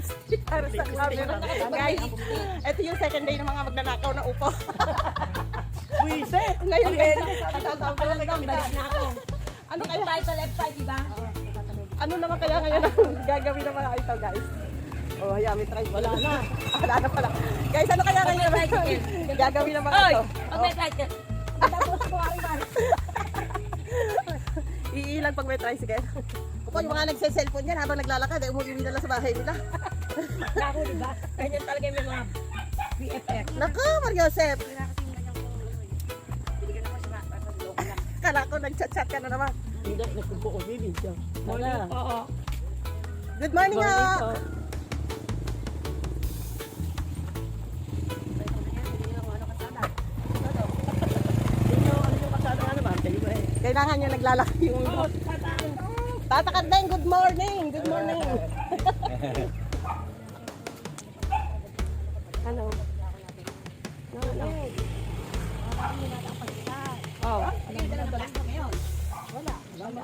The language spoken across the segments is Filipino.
Nag-lipstick para sa camera. Guys, ito yung second day ng mga magnanakaw na upo. Buisit! Ngayon guys, nagsasampa lang kami na. Ako. Ano kaya? tayo sa left side, di ba? Ano naman kaya ngayon ang gagawin ng mga ito guys? Oh, hayaan may try. Wala na. Wala na pala. Guys, ano kaya ngayon naman gagawin ng mga Oy! ito? Pag may flight ba? Iilang pag may tricycle. Opo, yung mga nagse-cellphone yan habang naglalakad, eh, umuwi na lang sa bahay nila. Ako, di ba? Ganyan talaga yung mga BFF. Nako, Mario Joseph! Kala ko nag-chat-chat ka na naman. Hindi, nagkubuo din siya. Wala. Oo. Good morning, ha! Kailangan niya naglalaki yung... Tatakad na yung good morning! Good morning! ano? No, no. Oh.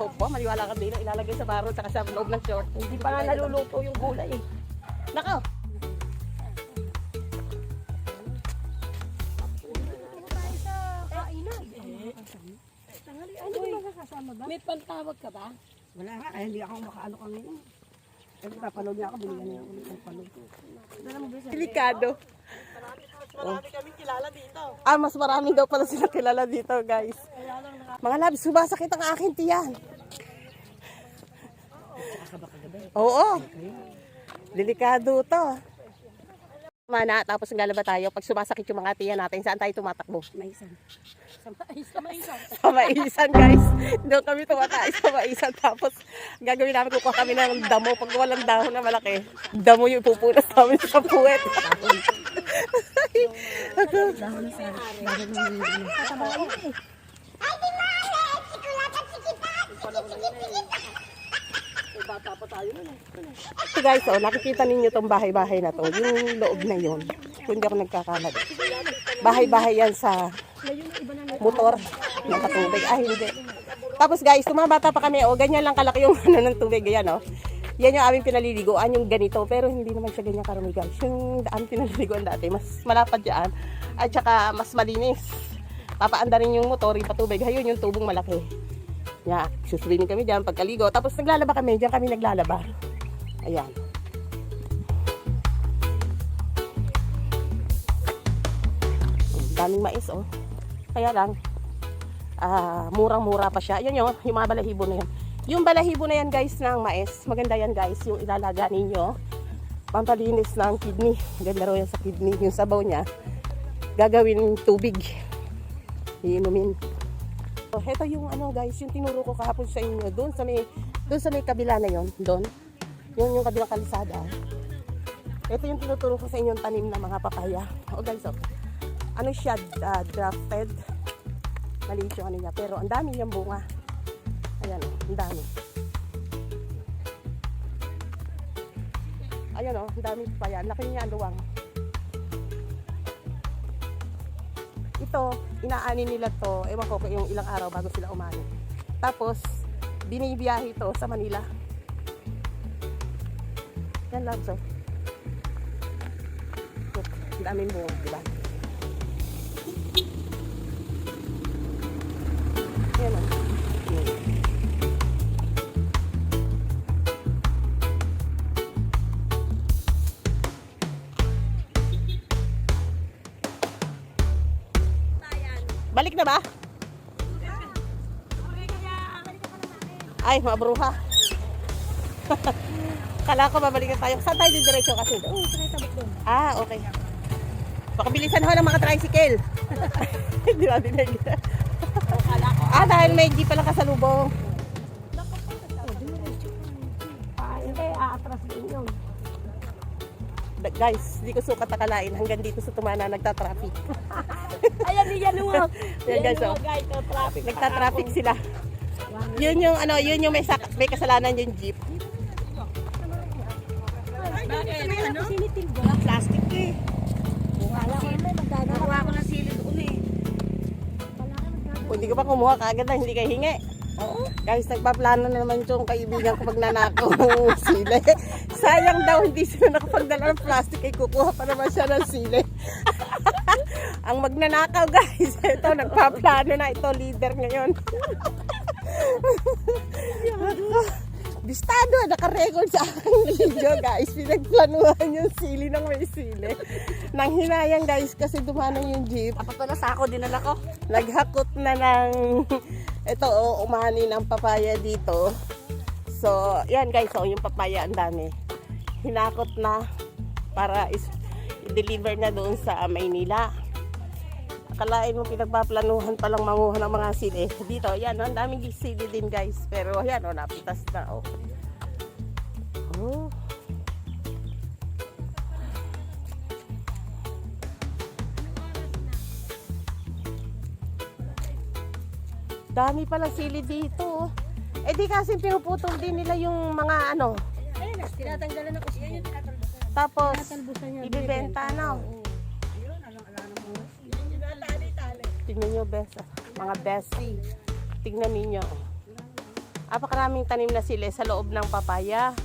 Opo, maliwala ka din. Ilalagay sa baro at sa loob ng short. Hindi pa nga naluluto yung gulay eh. Nako! May pantawag ka ba? Wala nga, kaya hindi ako makaano kami. Kasi papanood niya ako, binigyan niya ako ng panood. Delikado. Marami kami kilala dito. Ah, mas marami daw pala sila kilala dito, guys. Mga labs, sumasakit ang aking tiyan. Oo. Delikado to. Mana, tapos naglalaba tayo. Pag sumasakit yung mga tiyan natin, saan tayo tumatakbo? Maisan. sa maisan guys. Doon kami tumatay sa maisan. Tapos gagawin namin kukuha kami ng damo. Pag walang dahon na malaki, damo yung ipupunas namin sa puwet. Ito guys, oh, nakikita ninyo tong bahay-bahay na to. Yung loob na yon. Kung hindi ako nagkakamali. Bahay-bahay yan sa motor ng patubig. Ah, hindi. Tapos guys, tumabata pa kami, oh, ganyan lang kalaki yung ano ng tubig, yan oh. Yan yung aming pinaliliguan, yung ganito. Pero hindi naman siya ganyan karami guys. Yung aming pinaliliguan dati, mas malapad dyan. At saka mas malinis. Papaanda rin yung motor, yung patubig. Ayun yung tubong malaki. Yeah, suswimming kami dyan pagkaligo. Tapos naglalaba kami, dyan kami naglalaba. Ayan. Daming mais, oh. Kaya lang, ah, murang-mura pa siya. Yan yung, yung mga balahibo na yan. Yung balahibo na yan, guys, ng mais. Maganda yan, guys, yung ilalaga ninyo. Pampalinis ng kidney. Ganda raw yan sa kidney. Yung sabaw niya, gagawin tubig. Iinumin. So, ito yung ano, guys, yung tinuro ko kahapon sa inyo. Doon sa may, doon sa may kabila na yon doon. Yun yung kabilang kalisada. Ito yung tinuturo ko sa inyo tanim ng mga papaya. O guys, oh. Ano siya, ah, drafted. Maliit yung ano niya. Pero ang dami niyang bunga. Ayan, oh, ang dami. Ayan oh, ang dami pa yan. Laki niya ang luwang. Ito, inaani nila to. Ewan ko yung ilang araw bago sila umani. Tapos, binibiyahe ito sa Manila. Yan lang, so. Look, ang daming bunga, di ba? Yan o. Balik na ba? Ay, mga bruha. Kala ko babalik na tayo. Saan tayo diretso kasi? Ah, okay. Pakabilisan ho ng mga tricycle. Hindi ba dinig? Ko dahil may jeep pala kasalubong. Ah, hindi, aatras din yun. Guys, di ko sukat akalain hanggang dito sa tumana nagta-traffic. Ayan, yan lumawag. Yan, guys, oh. guys, oh, traffic. Nagta-traffic sila. Yun yung ano, yun yung may sak may kasalanan yung jeep. Bakit? Ano? Ba? Plastic eh. Ko. Nakuha ko ng sili doon eh. Hindi ko pa kumuha kagad na hindi kayo hingi. Guys, nagpaplano na naman yung kaibigan ko magnanakaw ng sili. Sayang daw hindi sila nakapagdala ng plastic ay kukuha pa naman siya ng sili. Ang magnanakaw guys, ito nagpaplano na ito leader ngayon. Bistado, nakarecord sa aking video guys. Pinagplanuhan yung sili ng may sili. Nang hinayang guys kasi dumanong yung jeep. Dapat pala sako dinala ko. naghakot na ng ito oh, umani ng papaya dito. So, yan guys, oh, yung papaya ang dami. Hinakot na para is i-deliver na doon sa Maynila. Akalain mo pinagpaplanuhan palang manguha ng mga sili. Dito, yan, ang daming sili din guys. Pero yan, oh, napitas na. Oh. Oh. Dami pala sili dito. oh. Eh di kasi pinuputol din nila yung mga ano. Tinatanggalan ako siya. Yun, tinatalbusan. Tapos, Talbusan niya. ibibenta na. Tingnan nyo, best. ah. Mga best. Tingnan ninyo. Apakaraming tanim na sila sa loob ng papaya.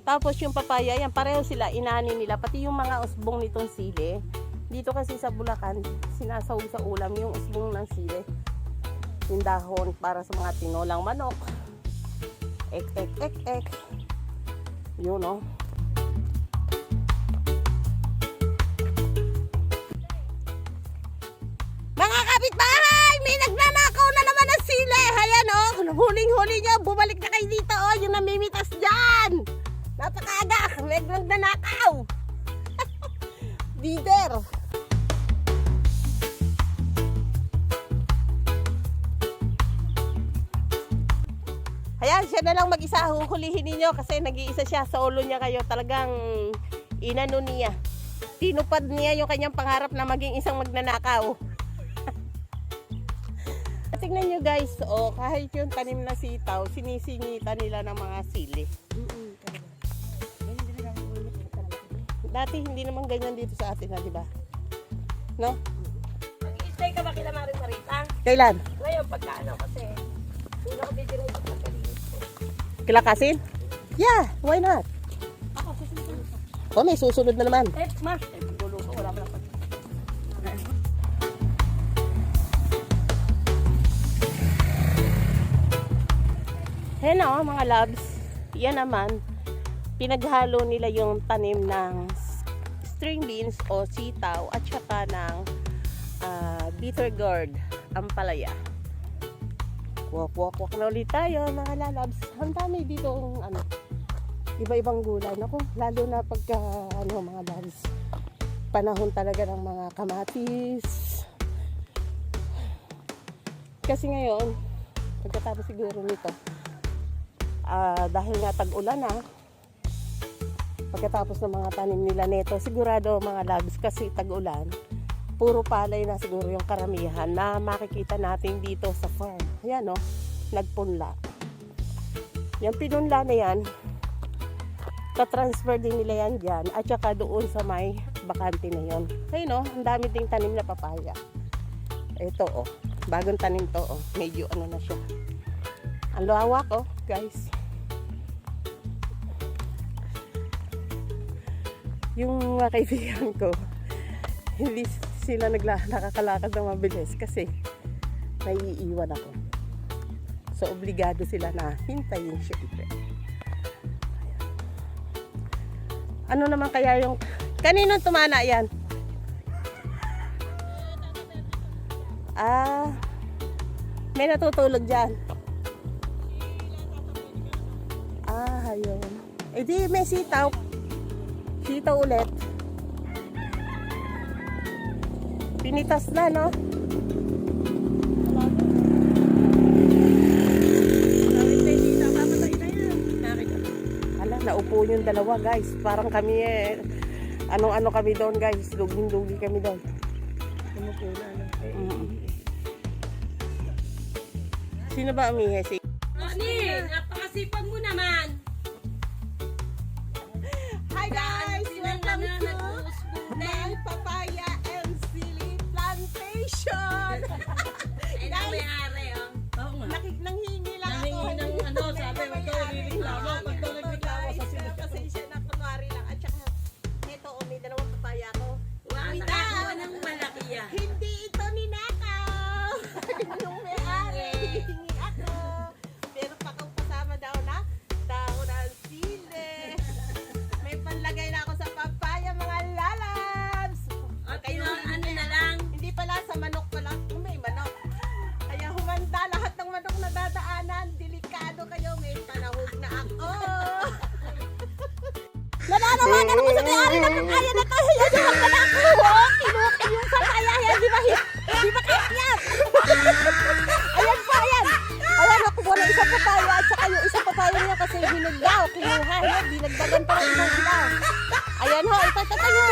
Tapos yung papaya, yan pareho sila, inani nila. Pati yung mga usbong nitong sili. Dito kasi sa Bulacan, sinasaw sa ulam yung usbong ng sili. Yung dahon para sa mga tinolang manok. Ek, ek, ek, ek. Yun, oh. Mga kapitbahay, may nagnanakaw na naman ng sili. Ayan oh, huling-huli niyo, bumalik na kayo dito oh, yung namimitas dyan. Napakaaga, may nagnanakaw. Leader. Siya na lang mag-isa. Huhulihin ninyo kasi nag-iisa siya sa ulo niya kayo. Talagang inano niya. Tinupad niya yung kanyang pangarap na maging isang magnanakaw. Tingnan nyo guys, oh, kahit yung tanim na sitaw, sinisingita nila ng mga sili. Dati hindi naman ganyan dito sa atin, ha, di ba? No? Mag-stay ka ba kila Maring Marita? Kailan? Ngayon, pagka ano kasi, hindi ako ko. Kilakasin? Yeah, why not? Ako, susunod. Oh, may susunod na naman. Eh, ma, eh, gulo ko, wala pa lang pag- Ayan o, mga loves. Yan naman, pinaghalo nila yung tanim ng string beans o sitaw at saka ng ah, bitter gourd, ampalaya. Walk, walk, walk na ulit tayo, mga lalabs. Ang dami dito, ano, iba-ibang gulay. Naku, lalo na pagka, ano, mga loves, panahon talaga ng mga kamatis. Kasi ngayon, pagkatapos siguro nito, Ah, dahil nga tag-ulan na, pagkatapos ng mga tanim nila neto, sigurado mga loves kasi tag-ulan, puro palay na siguro yung karamihan na makikita natin dito sa farm. Ayan o, nagpunla. Yung pinunla na yan, tatransfer din nila yan dyan at saka doon sa may bakante na yon. Ayun o, ang dami ding tanim na papaya. Ito o, bagong tanim to o, medyo ano na siya. Ang lawak oh, guys. Yung mga kaibigan ko, hindi sila nagla nakakalakad ng mabilis kasi naiiwan ako. So, obligado sila na hintayin syempre. Ayan. Ano naman kaya yung... Kaninong tumana yan? Ah, may natutulog dyan. Ah, ayun. Eh di, may sitaw. Sitaw ulit. Pinitas na, no? Ala, naupo yung dalawa, guys. Parang kami eh. Anong-ano kami doon, guys. Lugin-lugi kami doon. Umupo na, ano? Mm -hmm. Sino ba umihe? Si... Ani, napakasipag mo naman. Hi, guys! Welcome to Nel Papaya. Ay, na may-ari, oh. Oo nga. Nakik nanghingi lang ako. Nanghingi ng ano, sabi mo, ikaw nagreklamo. Pag Nananawagan ako sa may-ari ng papaya na to. Yan yung mga nakuha. Kinuha yung papaya. Yan, di ba? Di ba kakyat? ayan po, ayan. Ayan, nakuha na isang papaya at saka yung isang papaya niya kasi hinagdaw. Kinuha niya, dinagdagan pa ng isang ilaw. Ayan ho, ito yung